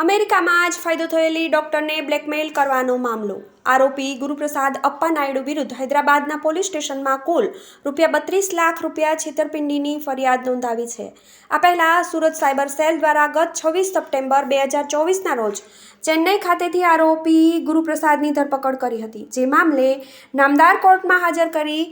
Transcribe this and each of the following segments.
અમેરિકામાં જ ફાયદો થયેલી ડોક્ટરને બ્લેકમેઇલ કરવાનો મામલો. આરોપી ગુરુપ્રસાદ અપ્પા નાયડુ વિરુદ્ધ હૈદરાબાદના પોલીસ સ્ટેશનમાં કુલ રૂપિયા બત્રીસ લાખ રૂપિયા છેતરપિંડીની ફરિયાદ નોંધાવી છે. આ પહેલાં સુરત સાયબર સેલ દ્વારા ગત છવ્વીસ સપ્ટેમ્બર બે હજાર ચોવીસના રોજ ચેન્નઈ ખાતેથી આરોપી ગુરુપ્રસાદની ધરપકડ કરી હતી. જે મામલે નામદાર કોર્ટમાં હાજર કરી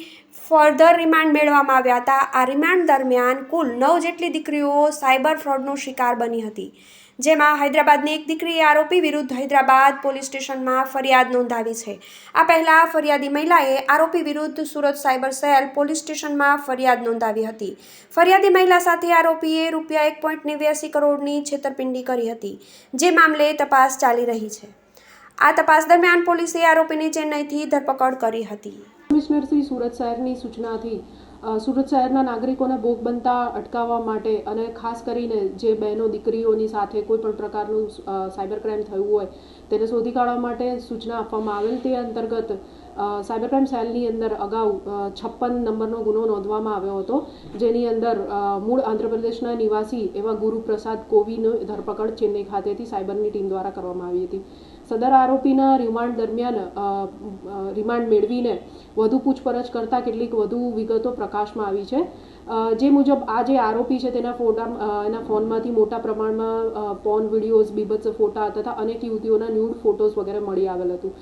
ફર્ધર રિમાન્ડ મેળવવામાં આવ્યા હતા. આ રિમાન્ડ દરમિયાન કુલ નવ જેટલી દીકરીઓ સાયબર ફ્રોડનો શિકાર બની હતી. જેમાં હૈદરાબાદની એક દીકરીએ આરોપી વિરુદ્ધ હૈદરાબાદ પોલીસ સ્ટેશનમાં ફરિયાદ નોંધાવી છે. આ પહેલાં ફરિયાદી મહિલાએ આરોપી વિરુદ્ધ સુરત સાયબર સેલ પોલીસ સ્ટેશનમાં ફરિયાદ નોંધાવી હતી. ફરિયાદી મહિલા સાથે આરોપીએ રૂપિયા એક પોઈન્ટ નેવ્યાસી કરોડની છેતરપિંડી કરી હતી. જે મામલે તપાસ ચાલી રહી છે. આ તપાસ દરમિયાન પોલીસે આરોપીની ચેન્નઈથી ધરપકડ કરી હતી. કમિશનર શ્રી સુરત શહેરની સૂચનાથી સુરત શહેરના નાગરિકોને ભોગ બનતા અટકાવવા માટે અને ખાસ કરીને જે બહેનો દીકરીઓની સાથે કોઈ પણ પ્રકારનું સાયબર ક્રાઇમ થયું હોય, તેને શોધી કાઢવા માટે સૂચના આપવામાં આવેલ તે અંતર્ગત સાયબર ક્રાઇમ સેલની અંદર અગાઉ છપ્પન નંબરનો ગુનો નોંધવામાં આવ્યો હતો. જેની અંદર મૂળ આંધ્રપ્રદેશના નિવાસી એવા ગુરુપ્રસાદ કોવીની ધરપકડ ચેન્નઈ ખાતેથી સાયબરની ટીમ દ્વારા કરવામાં આવી હતી. સદર આરોપીના રિમાન્ડ દરમિયાન રિમાન્ડ મેળવીને વધુ પૂછપરછ કરતાં કેટલીક વધુ વિગતો પ્રકાશમાં આવી છે. જે મુજબ આ જે આરોપી છે તેના ફોટા એના ફોનમાંથી મોટા પ્રમાણમાં પોર્ન વિડીયોઝ બીભત્સ ફોટા તથા અનેક યુવતીઓના ન્યૂડ ફોટોઝ વગેરે મળી આવેલ હતું.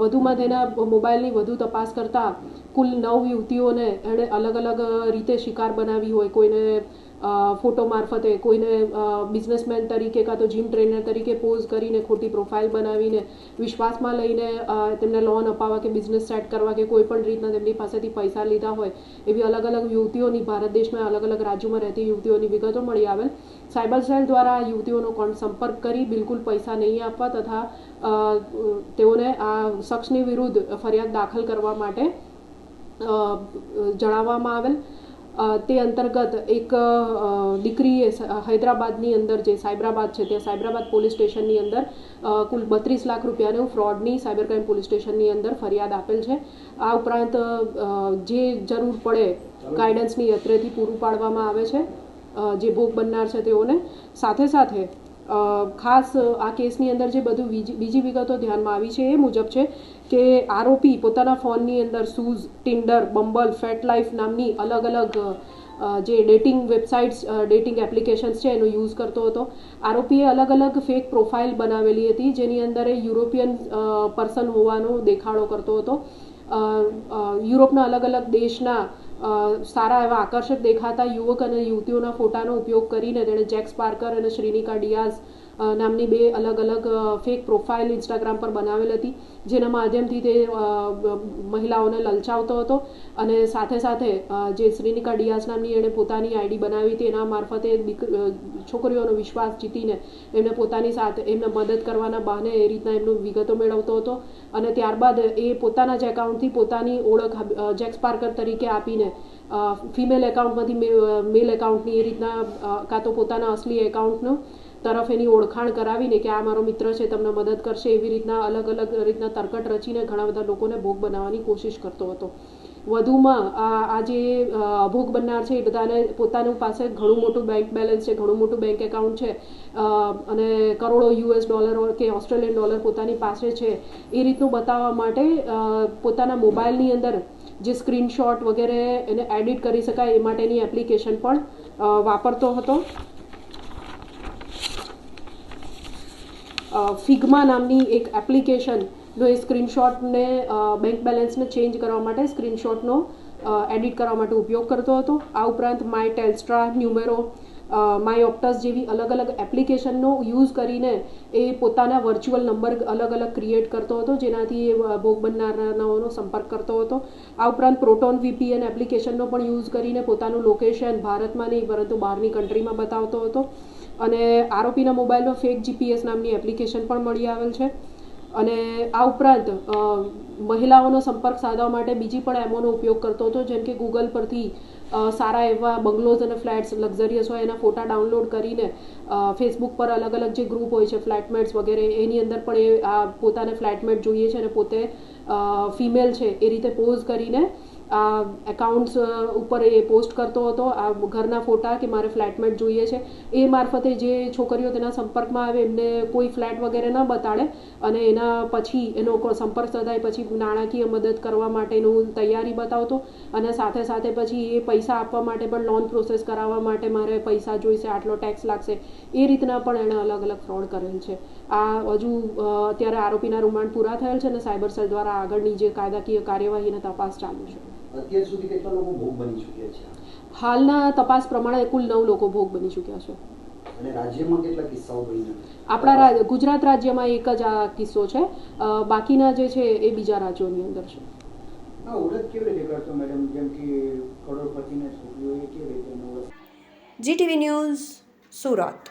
વધુમાં તેના મોબાઈલની વધુ તપાસ કરતાં કુલ નવ યુવતીઓને એણે અલગ અલગ રીતે શિકાર બનાવી હોય, કોઈને ફોટો મારફતે કોઈને બિઝનેસમેન તરીકે કાં તો જીમ ટ્રેનર તરીકે પોઝ કરીને ખોટી પ્રોફાઇલ બનાવીને વિશ્વાસમાં લઈને તેમને લોન અપાવવા કે બિઝનેસ સેટ કરવા કે કોઈ પણ રીતના તેમની પાસેથી પૈસા લીધા હોય, એવી અલગ અલગ યુવતીઓની, ભારત દેશમાં અલગ અલગ રાજ્યોમાં રહેતી યુવતીઓની વિગતો મળી આવેલ. સાયબર સેલ દ્વારા યુવતીઓનો કોણ સંપર્ક કરી બિલકુલ પૈસા નહીં આપવા તથા તેઓને આ શખ્સની વિરુદ્ધ ફરિયાદ દાખલ કરવા માટે જણાવવામાં આવેલ. તે અંતર્ગત એક દીકરીએ હૈદરાબાદની અંદર જે સાયબરાબાદ છે, ત્યાં સાયબરાબાદ પોલીસ સ્ટેશનની અંદર કુલ બત્રીસ લાખ રૂપિયાનું ફ્રોડની સાયબર ક્રાઇમ પોલીસ સ્ટેશનની અંદર ફરિયાદ આપેલ છે. આ ઉપરાંત જે જરૂર પડે ગાઈડન્સની અત્રેથી પૂરું પાડવામાં આવે છે જે ભોગ બનનાર છે તેઓને, સાથે સાથે ખાસ આ કેસની અંદર જે બધું બીજી વિગતો ધ્યાનમાં આવી છે એ મુજબ છે કે આરોપી પોતાના ફોનની અંદર શૂઝ, ટિન્ડર બમ્બલ ફેટ લાઈફ નામની અલગ અલગ જે ડેટિંગ વેબસાઇટ્સ ડેટિંગ એપ્લિકેશન્સ છે એનો યુઝ કરતો હતો. આરોપીએ અલગ અલગ ફેક પ્રોફાઇલ બનાવેલી હતી જેની અંદર એ યુરોપિયન પર્સન હોવાનો દેખાડો કરતો હતો. યુરોપના અલગ અલગ દેશના સારા એવા આકર્ષક દેખાતા યુવક અને યુવતીઓના ફોટાનો ઉપયોગ કરીને તેણે જેક્સ પાર્કર અને શ્રીનિકા ડિયાઝ નામની બે અલગ અલગ ફેક પ્રોફાઇલ ઇન્સ્ટાગ્રામ પર બનાવેલ હતી જેના માધ્યમથી તે મહિલાઓને લલચાવતો હતો અને સાથે સાથે જે શ્રીનિકા ડિયાસ નામની એણે પોતાની આઈડી બનાવી હતી, એના મારફતે છોકરીઓનો વિશ્વાસ જીતીને એમને પોતાની સાથે, એમને મદદ કરવાના બહાને એ રીતના એમનું વિગતો મેળવતો હતો અને ત્યારબાદ એ પોતાના જ એકાઉન્ટથી પોતાની ઓળખ જેક્સ પાર્કર તરીકે આપીને ફિમેલ એકાઉન્ટમાંથી મેલ એકાઉન્ટની એ રીતના કાં તો પોતાના અસલી એકાઉન્ટનું તરફ એની ઓળખાણ કરાવીને કે આ મારો મિત્ર છે, તમને મદદ કરશે, એવી રીતના અલગ અલગ રીતના તરકટ રચીને ઘણા બધા લોકોને ભોગ બનાવવાની કોશિશ કરતો હતો. વધુમાં આ જે ભોગ બનનાર છે એ બધાને પોતાનું પાસે ઘણું મોટું બેંક બેલેન્સ છે, ઘણું મોટું બેંક એકાઉન્ટ છે અને કરોડો યુએસ ડોલર કે ઓસ્ટ્રેલિયન ડોલર પોતાની પાસે છે. એ રીતનું બતાવવા માટે પોતાના મોબાઈલની અંદર જે સ્ક્રીનશોટ વગેરે એને એડિટ કરી શકાય એ માટેની એપ્લિકેશન પણ વાપરતો હતો. ફિગ્મા નામની એક એપ્લિકેશનનો એ સ્ક્રીનશોટને બેંક બેલેન્સને ચેન્જ કરવા માટે સ્ક્રીનશોટનો એડિટ કરવા માટે ઉપયોગ કરતો હતો. આ ઉપરાંત માય ટેલ્સ્ટ્રા ન્યુમેરો માય ઓપ્ટસ જેવી અલગ અલગ એપ્લિકેશનનો યુઝ કરીને એ પોતાના વર્ચ્યુઅલ નંબર અલગ અલગ ક્રિએટ કરતો હતો, જેનાથી એ ભોગ બનનારાઓનો સંપર્ક કરતો હતો. આ ઉપરાંત પ્રોટોન વીપીએન એપ્લિકેશનનો પણ યુઝ કરીને પોતાનું લોકેશન ભારતમાં નહીં, પરંતુ બહારની કન્ટ્રીમાં બતાવતો હતો. અને આરોપીના મોબાઈલમાં ફેક જીપીએસ નામની એપ્લિકેશન પણ મળી આવેલ છે. અને આ ઉપરાંત મહિલાઓનો સંપર્ક સાધવા માટે બીજી પણ એમોનો ઉપયોગ કરતો હતો, જેમ કે ગૂગલ પરથી સારા એવા બંગલોઝ અને ફ્લેટ્સ, લક્ઝરિયસ હોય એના ફોટા ડાઉનલોડ કરીને ફેસબુક પર અલગ અલગ જે ગ્રુપ હોય છે, ફ્લેટમેટ્સ વગેરે, એની અંદર પણ એ આ પોતાને ફ્લેટમેટ જોઈએ છે અને પોતે ફિમેલ છે એ રીતે પોઝ કરીને એકાઉન્ટ્સ ઉપર એ પોસ્ટ કરતો હતો, આ ઘરના ફોટા કે મારે ફ્લેટમેટ જોઈએ છે, એ મારફતે જે છોકરીઓ તેના સંપર્કમાં આવે, એમને કોઈ ફ્લેટ વગેરે ન બતાડે અને એના પછી એનો સંપર્ક સધાય, પછી નાણાકીય મદદ કરવા માટેનું તૈયારી બતાવતો અને સાથે સાથે પછી એ પૈસા આપવા માટે પણ લોન પ્રોસેસ કરાવવા માટે મારે પૈસા જોઈશે, આટલો ટેક્સ લાગશે, એ રીતના પણ એણે અલગ અલગ ફ્રોડ કરેલ છે. આ હજુ અત્યારે આરોપીના રિમાન્ડ પૂરા થયેલ છે અને સાયબર સેલ દ્વારા આગળની જે કાયદાકીય કાર્યવાહી અને તપાસ ચાલુ છે. અત્યાર સુધી કેટલા લોકો ભોગ બની ચૂક્યા છે? હાલના તપાસ પ્રમાણે કુલ નવ લોકો ભોગ બની ચૂક્યા છે. અને રાજ્યમાં કેટલા કિસ્સાઓ બન્યા? આપણા ગુજરાત રાજ્યમાં એક જ આ કિસ્સો છે. બાકીના જે છે એ બીજા રાજ્યોની અંદર છે. હા ઓળખ કેવી રીતે કરશો મેડમ? જેમ કે કરોડપતિને છોકરીઓ કેવી રીતે એનો ઓળખ ન્યૂઝ સુરત.